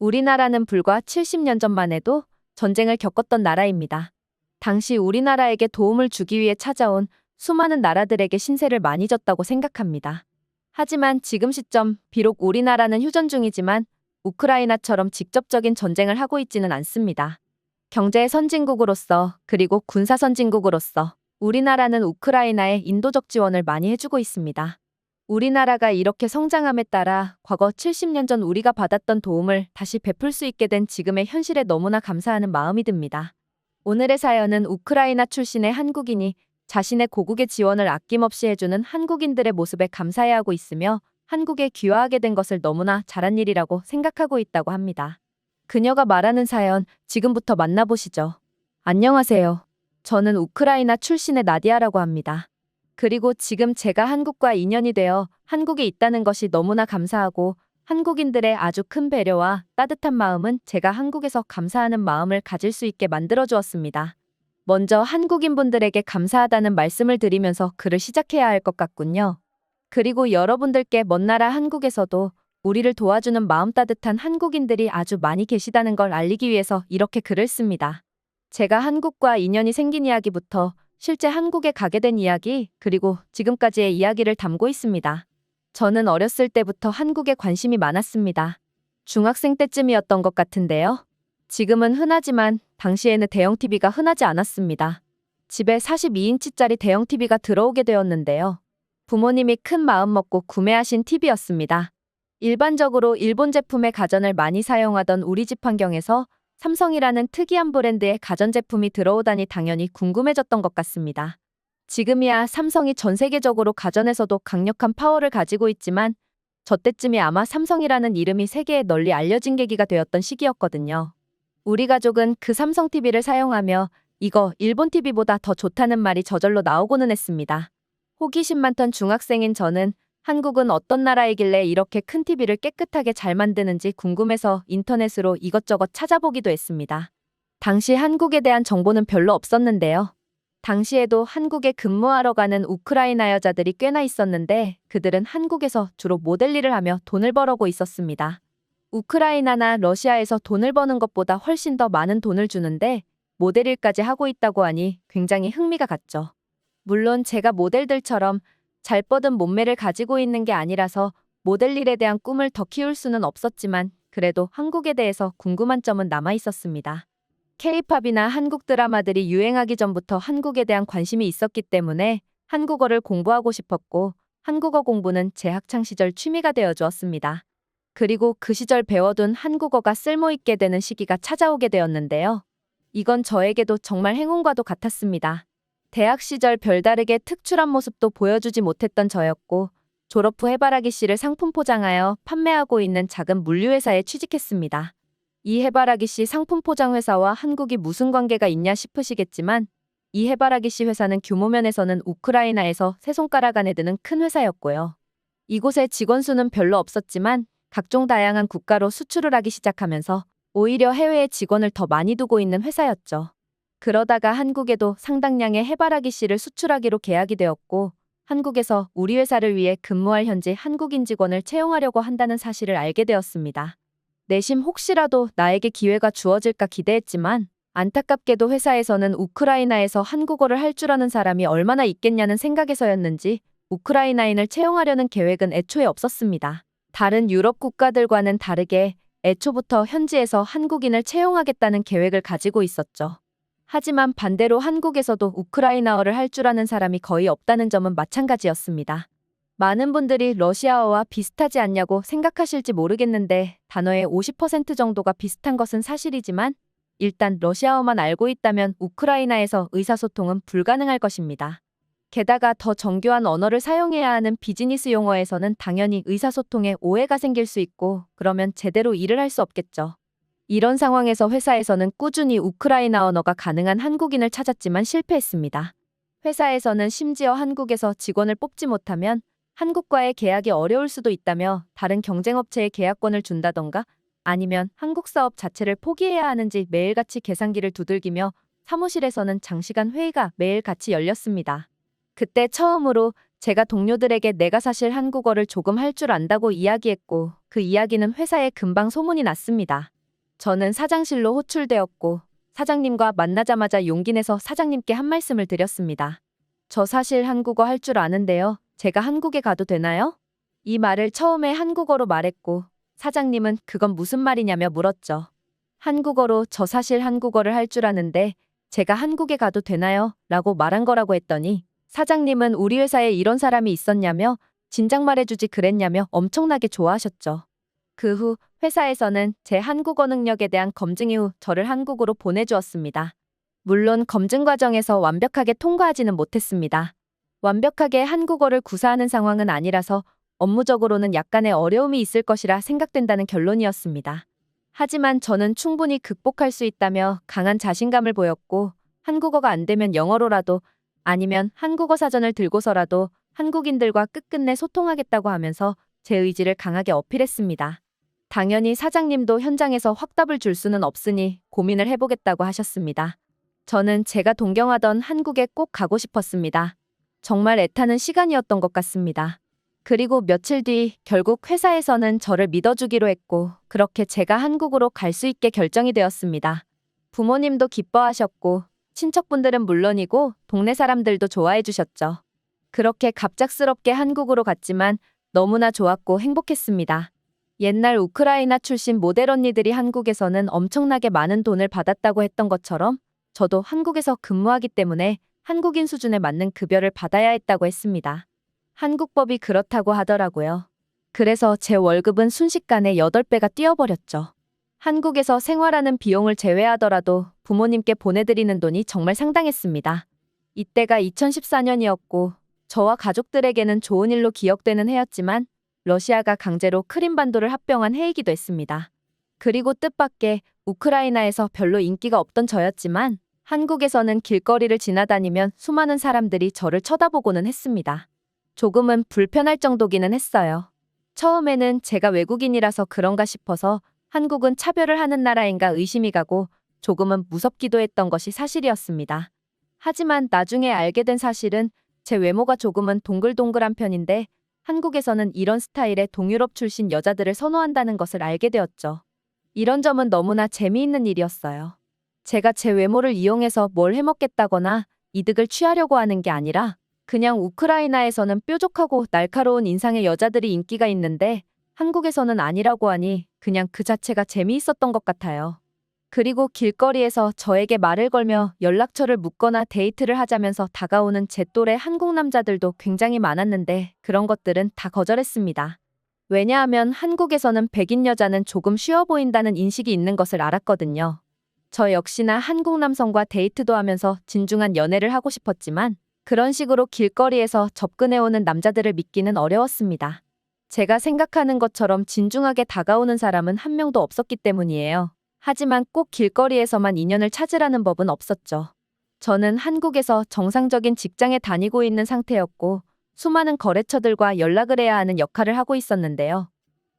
우리나라는 불과 70년 전만 해도 전쟁을 겪었던 나라입니다. 당시 우리나라에게 도움을 주기 위해 찾아온 수많은 나라들에게 신세를 많이 졌다고 생각합니다. 하지만 지금 시점 비록 우리나라는 휴전 중이지만 우크라이나처럼 직접적인 전쟁을 하고 있지는 않습니다. 경제 선진국으로서 그리고 군사 선진국으로서 우리나라는 우크라이나에 인도적 지원을 많이 해주고 있습니다. 우리나라가 이렇게 성장함에 따라 과거 70년 전 우리가 받았던 도움을 다시 베풀 수 있게 된 지금의 현실에 너무나 감사하는 마음이 듭니다. 오늘의 사연은 우크라이나 출신의 한국인이 자신의 고국의 지원을 아낌없이 해주는 한국인들의 모습에 감사해하고 있으며 한국에 귀화하게 된 것을 너무나 잘한 일이라고 생각하고 있다고 합니다. 그녀가 말하는 사연 지금부터 만나보시죠. 안녕하세요. 저는 우크라이나 출신의 나디아라고 합니다. 그리고 지금 제가 한국과 인연이 되어 한국에 있다는 것이 너무나 감사하고 한국인들의 아주 큰 배려와 따뜻한 마음은 제가 한국에서 감사하는 마음을 가질 수 있게 만들어 주었습니다. 먼저 한국인분들에게 감사하다는 말씀을 드리면서 글을 시작해야 할 것 같군요. 그리고 여러분들께 먼 나라 한국에서도 우리를 도와주는 마음 따뜻한 한국인들이 아주 많이 계시다는 걸 알리기 위해서 이렇게 글을 씁니다. 제가 한국과 인연이 생긴 이야기부터 실제 한국에 가게 된 이야기, 그리고 지금까지의 이야기를 담고 있습니다. 저는 어렸을 때부터 한국에 관심이 많았습니다. 중학생 때쯤이었던 것 같은데요. 지금은 흔하지만 당시에는 대형 TV가 흔하지 않았습니다. 집에 42인치짜리 대형 TV가 들어오게 되었는데요. 부모님이 큰 마음 먹고 구매하신 TV였습니다. 일반적으로 일본 제품의 가전을 많이 사용하던 우리 집 환경에서 삼성이라는 특이한 브랜드의 가전제품이 들어오다니 당연히 궁금해졌던 것 같습니다. 지금이야 삼성이 전 세계적으로 가전에서도 강력한 파워를 가지고 있지만 저 때쯤이 아마 삼성이라는 이름이 세계에 널리 알려진 계기가 되었던 시기였거든요. 우리 가족은 그 삼성 TV를 사용하며 이거 일본 TV보다 더 좋다는 말이 저절로 나오고는 했습니다. 호기심 많던 중학생인 저는 한국은 어떤 나라이길래 이렇게 큰 TV를 깨끗하게 잘 만드는지 궁금해서 인터넷으로 이것저것 찾아보기도 했습니다. 당시 한국에 대한 정보는 별로 없었는데요. 당시에도 한국에 근무하러 가는 우크라이나 여자들이 꽤나 있었는데 그들은 한국에서 주로 모델 일을 하며 돈을 벌어고 있었습니다. 우크라이나나 러시아에서 돈을 버는 것보다 훨씬 더 많은 돈을 주는데 모델 일까지 하고 있다고 하니 굉장히 흥미가 갔죠. 물론 제가 모델들처럼 잘 뻗은 몸매를 가지고 있는 게 아니라서 모델 일에 대한 꿈을 더 키울 수는 없었지만 그래도 한국에 대해서 궁금한 점은 남아 있었습니다. K-팝이나 한국 드라마들이 유행하기 전부터 한국에 대한 관심이 있었기 때문에 한국어를 공부하고 싶었고 한국어 공부는 제 학창 시절 취미가 되어 주었습니다. 그리고 그 시절 배워둔 한국어가 쓸모있게 되는 시기가 찾아오게 되었는데요. 이건 저에게도 정말 행운과도 같았습니다. 대학 시절 별다르게 특출한 모습도 보여주지 못했던 저였고 졸업 후 해바라기 씨를 상품 포장하여 판매하고 있는 작은 물류회사에 취직했습니다. 이 해바라기 씨 상품 포장 회사와 한국이 무슨 관계가 있냐 싶으시겠지만 이 해바라기 씨 회사는 규모 면에서는 우크라이나에서 세 손가락 안에 드는 큰 회사였고요. 이곳에 직원 수는 별로 없었지만 각종 다양한 국가로 수출을 하기 시작하면서 오히려 해외에 직원을 더 많이 두고 있는 회사였죠. 그러다가 한국에도 상당량의 해바라기 씨를 수출하기로 계약이 되었고 한국에서 우리 회사를 위해 근무할 현지 한국인 직원을 채용하려고 한다는 사실을 알게 되었습니다. 내심 혹시라도 나에게 기회가 주어질까 기대했지만 안타깝게도 회사에서는 우크라이나에서 한국어를 할 줄 아는 사람이 얼마나 있겠냐는 생각에서였는지 우크라이나인을 채용하려는 계획은 애초에 없었습니다. 다른 유럽 국가들과는 다르게 애초부터 현지에서 한국인을 채용하겠다는 계획을 가지고 있었죠. 하지만 반대로 한국에서도 우크라이나어를 할 줄 아는 사람이 거의 없다는 점은 마찬가지였습니다. 많은 분들이 러시아어와 비슷하지 않냐고 생각하실지 모르겠는데 단어의 50% 정도가 비슷한 것은 사실이지만 일단 러시아어만 알고 있다면 우크라이나에서 의사소통은 불가능할 것입니다. 게다가 더 정교한 언어를 사용해야 하는 비즈니스 용어에서는 당연히 의사소통에 오해가 생길 수 있고 그러면 제대로 일을 할 수 없겠죠. 이런 상황에서 회사에서는 꾸준히 우크라이나 언어가 가능한 한국인을 찾았지만 실패했습니다. 회사에서는 심지어 한국에서 직원을 뽑지 못하면 한국과의 계약이 어려울 수도 있다며 다른 경쟁업체에 계약권을 준다던가 아니면 한국 사업 자체를 포기해야 하는지 매일같이 계산기를 두들기며 사무실에서는 장시간 회의가 매일같이 열렸습니다. 그때 처음으로 제가 동료들에게 내가 사실 한국어를 조금 할 줄 안다고 이야기했고 그 이야기는 회사에 금방 소문이 났습니다. 저는 사장실로 호출되었고 사장님과 만나자마자 용기 내서 사장님께 한 말씀을 드렸습니다. 저 사실 한국어 할 줄 아는데요. 제가 한국에 가도 되나요? 이 말을 처음에 한국어로 말했고 사장님은 그건 무슨 말이냐며 물었죠. 한국어로 저 사실 한국어를 할 줄 아는데 제가 한국에 가도 되나요? 라고 말한 거라고 했더니 사장님은 우리 회사에 이런 사람이 있었냐며 진작 말해주지 그랬냐며 엄청나게 좋아하셨죠. 그 후 회사에서는 제 한국어 능력에 대한 검증 이후 저를 한국으로 보내주었습니다. 물론 검증 과정에서 완벽하게 통과하지는 못했습니다. 완벽하게 한국어를 구사하는 상황은 아니라서 업무적으로는 약간의 어려움이 있을 것이라 생각된다는 결론이었습니다. 하지만 저는 충분히 극복할 수 있다며 강한 자신감을 보였고 한국어가 안 되면 영어로라도 아니면 한국어 사전을 들고서라도 한국인들과 끝끝내 소통하겠다고 하면서 제 의지를 강하게 어필했습니다. 당연히 사장님도 현장에서 확답을 줄 수는 없으니 고민을 해보겠다고 하셨습니다. 저는 제가 동경하던 한국에 꼭 가고 싶었습니다. 정말 애타는 시간이었던 것 같습니다. 그리고 며칠 뒤 결국 회사에서는 저를 믿어주기로 했고 그렇게 제가 한국으로 갈 수 있게 결정이 되었습니다. 부모님도 기뻐하셨고 친척분들은 물론이고 동네 사람들도 좋아해 주셨죠. 그렇게 갑작스럽게 한국으로 갔지만 너무나 좋았고 행복했습니다. 옛날 우크라이나 출신 모델 언니들이 한국에서는 엄청나게 많은 돈을 받았다고 했던 것처럼 저도 한국에서 근무하기 때문에 한국인 수준에 맞는 급여를 받아야 했다고 했습니다. 한국법이 그렇다고 하더라고요. 그래서 제 월급은 순식간에 8배가 뛰어버렸죠. 한국에서 생활하는 비용을 제외하더라도 부모님께 보내드리는 돈이 정말 상당했습니다. 이때가 2014년이었고 저와 가족들에게는 좋은 일로 기억되는 해였지만 러시아가 강제로 크림반도를 합병한 해이기도 했습니다. 그리고 뜻밖의 우크라이나에서 별로 인기가 없던 저였지만 한국에서는 길거리를 지나다니면 수많은 사람들이 저를 쳐다보고는 했습니다. 조금은 불편할 정도기는 했어요. 처음에는 제가 외국인이라서 그런가 싶어서 한국은 차별을 하는 나라인가 의심이 가고 조금은 무섭기도 했던 것이 사실이었습니다. 하지만 나중에 알게 된 사실은 제 외모가 조금은 동글동글한 편인데 한국에서는 이런 스타일의 동유럽 출신 여자들을 선호한다는 것을 알게 되었죠. 이런 점은 너무나 재미있는 일이었어요. 제가 제 외모를 이용해서 뭘 해먹겠다거나 이득을 취하려고 하는 게 아니라 그냥 우크라이나에서는 뾰족하고 날카로운 인상의 여자들이 인기가 있는데 한국에서는 아니라고 하니 그냥 그 자체가 재미있었던 것 같아요. 그리고 길거리에서 저에게 말을 걸며 연락처를 묻거나 데이트를 하자면서 다가오는 제 또래 한국 남자들도 굉장히 많았는데 그런 것들은 다 거절했습니다. 왜냐하면 한국에서는 백인 여자는 조금 쉬워 보인다는 인식이 있는 것을 알았거든요. 저 역시나 한국 남성과 데이트도 하면서 진중한 연애를 하고 싶었지만 그런 식으로 길거리에서 접근해오는 남자들을 믿기는 어려웠습니다. 제가 생각하는 것처럼 진중하게 다가오는 사람은 한 명도 없었기 때문이에요. 하지만 꼭 길거리에서만 인연을 찾으라는 법은 없었죠. 저는 한국에서 정상적인 직장에 다니고 있는 상태였고 수많은 거래처들과 연락을 해야 하는 역할을 하고 있었는데요.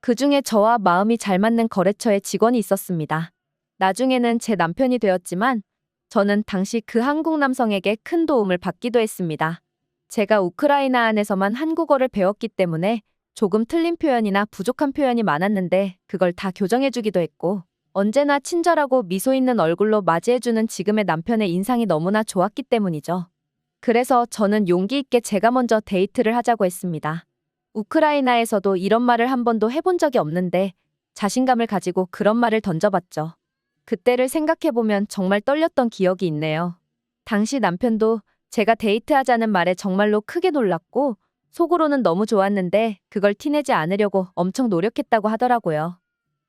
그 중에 저와 마음이 잘 맞는 거래처의 직원이 있었습니다. 나중에는 제 남편이 되었지만 저는 당시 그 한국 남성에게 큰 도움을 받기도 했습니다. 제가 우크라이나 안에서만 한국어를 배웠기 때문에 조금 틀린 표현이나 부족한 표현이 많았는데 그걸 다 교정해주기도 했고 언제나 친절하고 미소 있는 얼굴로 맞이해주는 지금의 남편의 인상이 너무나 좋았기 때문이죠. 그래서 저는 용기 있게 제가 먼저 데이트를 하자고 했습니다. 우크라이나에서도 이런 말을 한 번도 해본 적이 없는데 자신감을 가지고 그런 말을 던져봤죠. 그때를 생각해보면 정말 떨렸던 기억이 있네요. 당시 남편도 제가 데이트하자는 말에 정말로 크게 놀랐고 속으로는 너무 좋았는데 그걸 티내지 않으려고 엄청 노력했다고 하더라고요.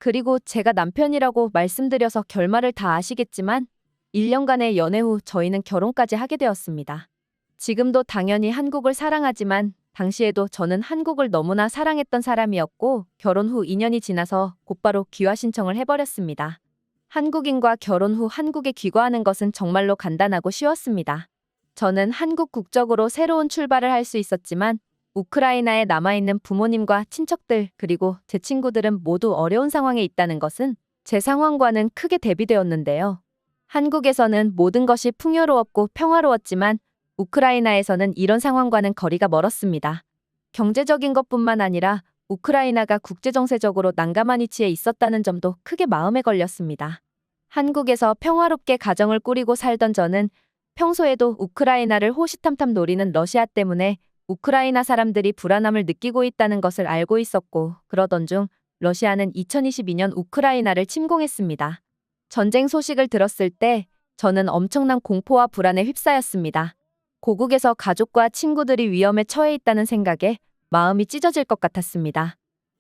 그리고 제가 남편이라고 말씀드려서 결말을 다 아시겠지만 1년간의 연애 후 저희는 결혼까지 하게 되었습니다. 지금도 당연히 한국을 사랑하지만 당시에도 저는 한국을 너무나 사랑했던 사람이었고 결혼 후 2년이 지나서 곧바로 귀화 신청을 해버렸습니다. 한국인과 결혼 후 한국에 귀화하는 것은 정말로 간단하고 쉬웠습니다. 저는 한국 국적으로 새로운 출발을 할 수 있었지만 우크라이나에 남아있는 부모님과 친척들 그리고 제 친구들은 모두 어려운 상황에 있다는 것은 제 상황과는 크게 대비되었는데요. 한국에서는 모든 것이 풍요로웠고 평화로웠지만 우크라이나에서는 이런 상황과는 거리가 멀었습니다. 경제적인 것뿐만 아니라 우크라이나가 국제정세적으로 난감한 위치에 있었다는 점도 크게 마음에 걸렸습니다. 한국에서 평화롭게 가정을 꾸리고 살던 저는 평소에도 우크라이나를 호시탐탐 노리는 러시아 때문에 우크라이나 사람들이 불안함을 느끼고 있다는 것을 알고 있었고, 그러던 중 러시아는 2022년 우크라이나를 침공했습니다. 전쟁 소식을 들었을 때 저는 엄청난 공포와 불안에 휩싸였습니다. 고국에서 가족과 친구들이 위험에 처해 있다는 생각에 마음이 찢어질 것 같았습니다.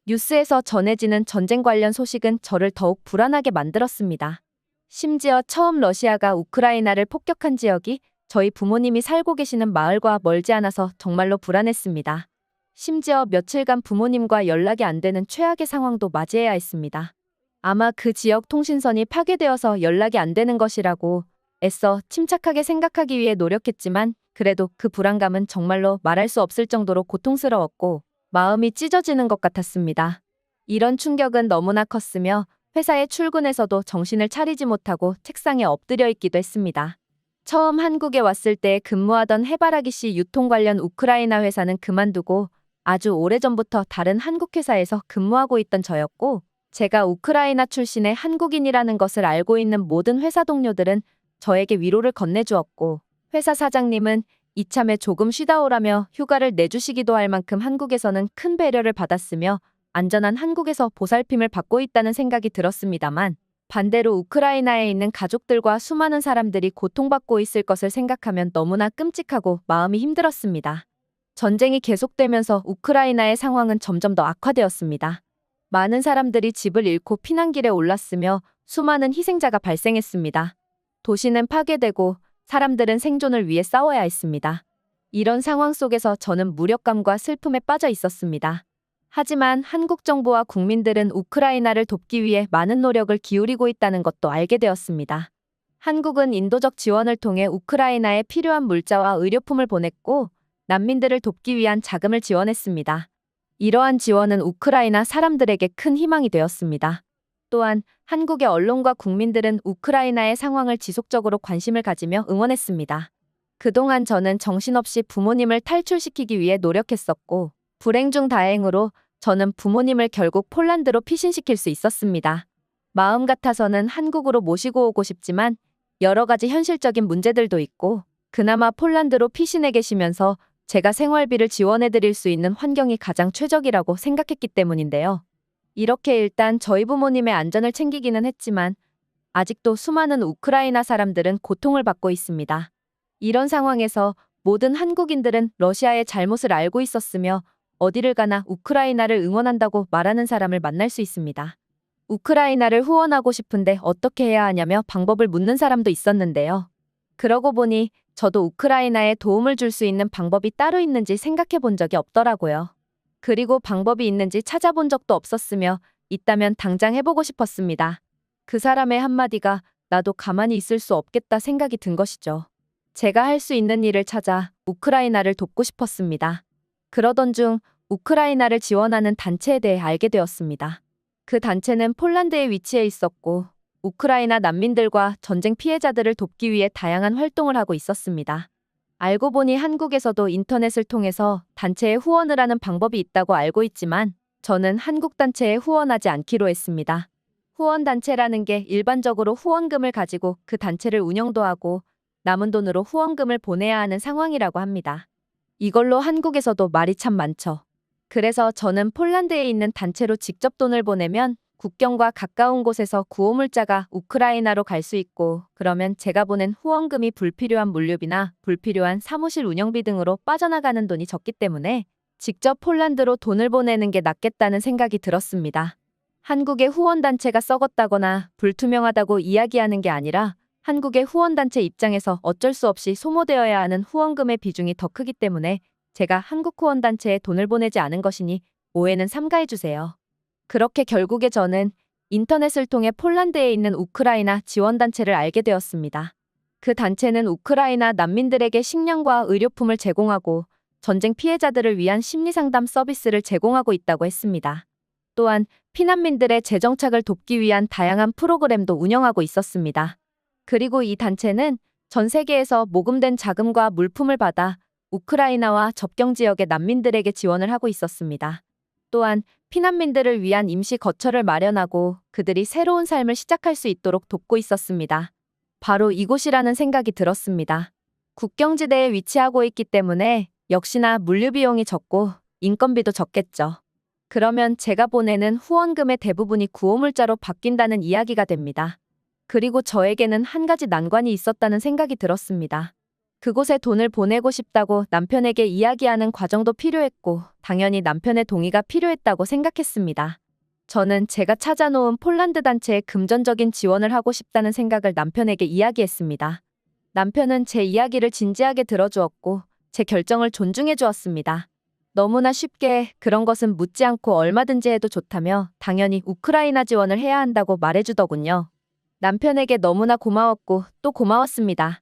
뉴스에서 전해지는 전쟁 관련 소식은 저를 더욱 불안하게 만들었습니다. 심지어 처음 러시아가 우크라이나를 폭격한 지역이 저희 부모님이 살고 계시는 마을과 멀지 않아서 정말로 불안했습니다. 심지어 며칠간 부모님과 연락이 안 되는 최악의 상황도 맞이해야 했습니다. 아마 그 지역 통신선이 파괴되어서 연락이 안 되는 것이라고 애써 침착하게 생각하기 위해 노력했지만 그래도 그 불안감은 정말로 말할 수 없을 정도로 고통스러웠고 마음이 찢어지는 것 같았습니다. 이런 충격은 너무나 컸으며 회사에 출근해서도 정신을 차리지 못하고 책상에 엎드려 있기도 했습니다. 처음 한국에 왔을 때 근무하던 해바라기 씨 유통 관련 우크라이나 회사는 그만두고 아주 오래전부터 다른 한국 회사에서 근무하고 있던 저였고 제가 우크라이나 출신의 한국인이라는 것을 알고 있는 모든 회사 동료들은 저에게 위로를 건네주었고 회사 사장님은 이참에 조금 쉬다 오라며 휴가를 내주시기도 할 만큼 한국에서는 큰 배려를 받았으며 안전한 한국에서 보살핌을 받고 있다는 생각이 들었습니다만 반대로 우크라이나에 있는 가족들과 수많은 사람들이 고통받고 있을 것을 생각하면 너무나 끔찍하고 마음이 힘들었습니다. 전쟁이 계속되면서 우크라이나의 상황은 점점 더 악화되었습니다. 많은 사람들이 집을 잃고 피난길에 올랐으며 수많은 희생자가 발생했습니다. 도시는 파괴되고 사람들은 생존을 위해 싸워야 했습니다. 이런 상황 속에서 저는 무력감과 슬픔에 빠져 있었습니다. 하지만 한국 정부와 국민들은 우크라이나를 돕기 위해 많은 노력을 기울이고 있다는 것도 알게 되었습니다. 한국은 인도적 지원을 통해 우크라이나에 필요한 물자와 의료품을 보냈고 난민들을 돕기 위한 자금을 지원했습니다. 이러한 지원은 우크라이나 사람들에게 큰 희망이 되었습니다. 또한 한국의 언론과 국민들은 우크라이나의 상황을 지속적으로 관심을 가지며 응원했습니다. 그동안 저는 정신없이 부모님을 탈출시키기 위해 노력했었고, 불행 중 다행으로 저는 부모님을 결국 폴란드로 피신시킬 수 있었습니다. 마음 같아서는 한국으로 모시고 오고 싶지만 여러 가지 현실적인 문제들도 있고, 그나마 폴란드로 피신해 계시면서 제가 생활비를 지원해 드릴 수 있는 환경이 가장 최적이라고 생각했기 때문인데요. 이렇게 일단 저희 부모님의 안전을 챙기기는 했지만 아직도 수많은 우크라이나 사람들은 고통을 받고 있습니다. 이런 상황에서 모든 한국인들은 러시아의 잘못을 알고 있었으며 어디를 가나 우크라이나를 응원한다고 말하는 사람을 만날 수 있습니다. 우크라이나를 후원하고 싶은데 어떻게 해야 하냐며 방법을 묻는 사람도 있었는데요. 그러고 보니 저도 우크라이나에 도움을 줄 수 있는 방법이 따로 있는지 생각해 본 적이 없더라고요. 그리고 방법이 있는지 찾아본 적도 없었으며 있다면 당장 해보고 싶었습니다. 그 사람의 한마디가 나도 가만히 있을 수 없겠다 생각이 든 것이죠. 제가 할 수 있는 일을 찾아 우크라이나를 돕고 싶었습니다. 그러던 중 우크라이나를 지원하는 단체에 대해 알게 되었습니다. 그 단체는 폴란드에 위치해 있었고 우크라이나 난민들과 전쟁 피해자들을 돕기 위해 다양한 활동을 하고 있었습니다. 알고 보니 한국에서도 인터넷을 통해서 단체에 후원을 하는 방법이 있다고 알고 있지만 저는 한국 단체에 후원하지 않기로 했습니다. 후원 단체라는 게 일반적으로 후원금을 가지고 그 단체를 운영도 하고 남은 돈으로 후원금을 보내야 하는 상황이라고 합니다. 이걸로 한국에서도 말이 참 많죠. 그래서 저는 폴란드에 있는 단체로 직접 돈을 보내면 국경과 가까운 곳에서 구호물자가 우크라이나로 갈 수 있고 그러면 제가 보낸 후원금이 불필요한 물류비나 불필요한 사무실 운영비 등으로 빠져나가는 돈이 적기 때문에 직접 폴란드로 돈을 보내는 게 낫겠다는 생각이 들었습니다. 한국의 후원단체가 썩었다거나 불투명하다고 이야기하는 게 아니라 한국의 후원단체 입장에서 어쩔 수 없이 소모되어야 하는 후원금의 비중이 더 크기 때문에 제가 한국 후원단체에 돈을 보내지 않은 것이니 오해는 삼가해주세요. 그렇게 결국에 저는 인터넷을 통해 폴란드에 있는 우크라이나 지원단체를 알게 되었습니다. 그 단체는 우크라이나 난민들에게 식량과 의료품을 제공하고 전쟁 피해자들을 위한 심리상담 서비스를 제공하고 있다고 했습니다. 또한 피난민들의 재정착을 돕기 위한 다양한 프로그램도 운영하고 있었습니다. 그리고 이 단체는 전 세계에서 모금된 자금과 물품을 받아 우크라이나와 접경 지역의 난민들에게 지원을 하고 있었습니다. 또한 피난민들을 위한 임시 거처를 마련하고 그들이 새로운 삶을 시작할 수 있도록 돕고 있었습니다. 바로 이곳이라는 생각이 들었습니다. 국경지대에 위치하고 있기 때문에 역시나 물류 비용이 적고 인건비도 적겠죠. 그러면 제가 보내는 후원금의 대부분이 구호물자로 바뀐다는 이야기가 됩니다. 그리고 저에게는 한 가지 난관이 있었다는 생각이 들었습니다. 그곳에 돈을 보내고 싶다고 남편에게 이야기하는 과정도 필요했고, 당연히 남편의 동의가 필요했다고 생각했습니다. 저는 제가 찾아놓은 폴란드 단체에 금전적인 지원을 하고 싶다는 생각을 남편에게 이야기했습니다. 남편은 제 이야기를 진지하게 들어주었고, 제 결정을 존중해 주었습니다. 너무나 쉽게 그런 것은 묻지 않고 얼마든지 해도 좋다며 당연히 우크라이나 지원을 해야 한다고 말해주더군요. 남편에게 너무나 고마웠고 또 고마웠습니다.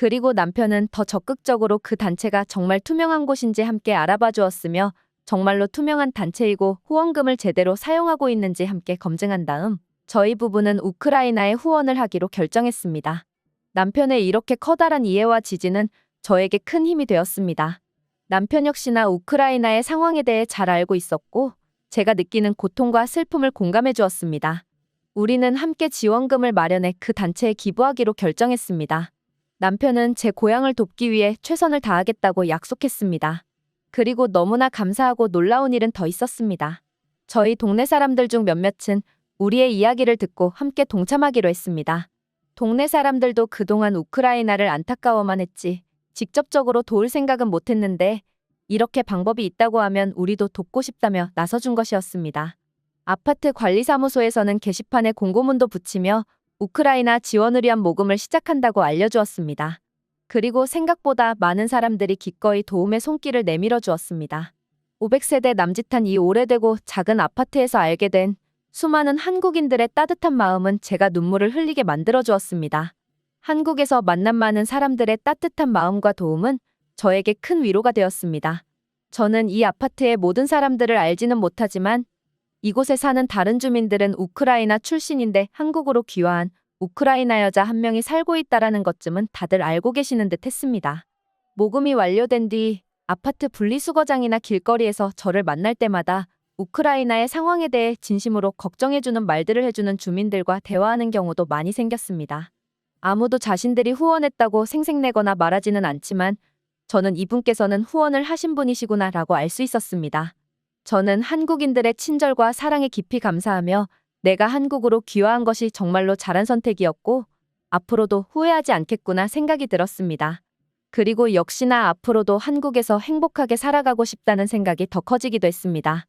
그리고 남편은 더 적극적으로 그 단체가 정말 투명한 곳인지 함께 알아봐 주었으며 정말로 투명한 단체이고 후원금을 제대로 사용하고 있는지 함께 검증한 다음 저희 부부는 우크라이나에 후원을 하기로 결정했습니다. 남편의 이렇게 커다란 이해와 지지는 저에게 큰 힘이 되었습니다. 남편 역시나 우크라이나의 상황에 대해 잘 알고 있었고 제가 느끼는 고통과 슬픔을 공감해 주었습니다. 우리는 함께 지원금을 마련해 그 단체에 기부하기로 결정했습니다. 남편은 제 고향을 돕기 위해 최선을 다하겠다고 약속했습니다. 그리고 너무나 감사하고 놀라운 일은 더 있었습니다. 저희 동네 사람들 중 몇몇은 우리의 이야기를 듣고 함께 동참하기로 했습니다. 동네 사람들도 그동안 우크라이나를 안타까워만 했지 직접적으로 도울 생각은 못했는데 이렇게 방법이 있다고 하면 우리도 돕고 싶다며 나서준 것이었습니다. 아파트 관리사무소에서는 게시판에 공고문도 붙이며 우크라이나 지원을 위한 모금을 시작한다고 알려주었습니다. 그리고 생각보다 많은 사람들이 기꺼이 도움의 손길을 내밀어 주었습니다. 500세대 남짓한 이 오래되고 작은 아파트에서 알게 된 수많은 한국인들의 따뜻한 마음은 제가 눈물을 흘리게 만들어 주었습니다. 한국에서 만난 많은 사람들의 따뜻한 마음과 도움은 저에게 큰 위로가 되었습니다. 저는 이 아파트의 모든 사람들을 알지는 못하지만 이곳에 사는 다른 주민들은 우크라이나 출신인데 한국으로 귀화한 우크라이나 여자 한 명이 살고 있다라는 것쯤은 다들 알고 계시는 듯 했습니다. 모금이 완료된 뒤 아파트 분리수거장이나 길거리에서 저를 만날 때마다 우크라이나의 상황에 대해 진심으로 걱정해주는 말들을 해주는 주민들과 대화하는 경우도 많이 생겼습니다. 아무도 자신들이 후원했다고 생색내거나 말하지는 않지만 저는 이분께서는 후원을 하신 분이시구나 라고 알 수 있었습니다. 저는 한국인들의 친절과 사랑에 깊이 감사하며 내가 한국으로 귀화한 것이 정말로 잘한 선택이었고 앞으로도 후회하지 않겠구나 생각이 들었습니다. 그리고 역시나 앞으로도 한국에서 행복하게 살아가고 싶다는 생각이 더 커지기도 했습니다.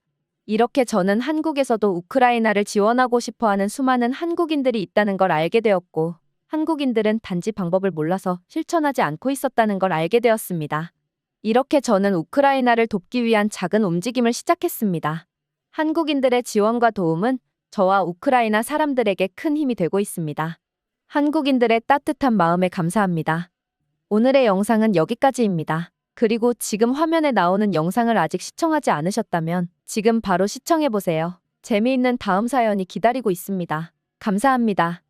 이렇게 저는 한국에서도 우크라이나를 지원하고 싶어 하는 수많은 한국인들이 있다는 걸 알게 되었고 한국인들은 단지 방법을 몰라서 실천하지 않고 있었다는 걸 알게 되었습니다. 이렇게 저는 우크라이나를 돕기 위한 작은 움직임을 시작했습니다. 한국인들의 지원과 도움은 저와 우크라이나 사람들에게 큰 힘이 되고 있습니다. 한국인들의 따뜻한 마음에 감사합니다. 오늘의 영상은 여기까지입니다. 그리고 지금 화면에 나오는 영상을 아직 시청하지 않으셨다면 지금 바로 시청해보세요. 재미있는 다음 사연이 기다리고 있습니다. 감사합니다.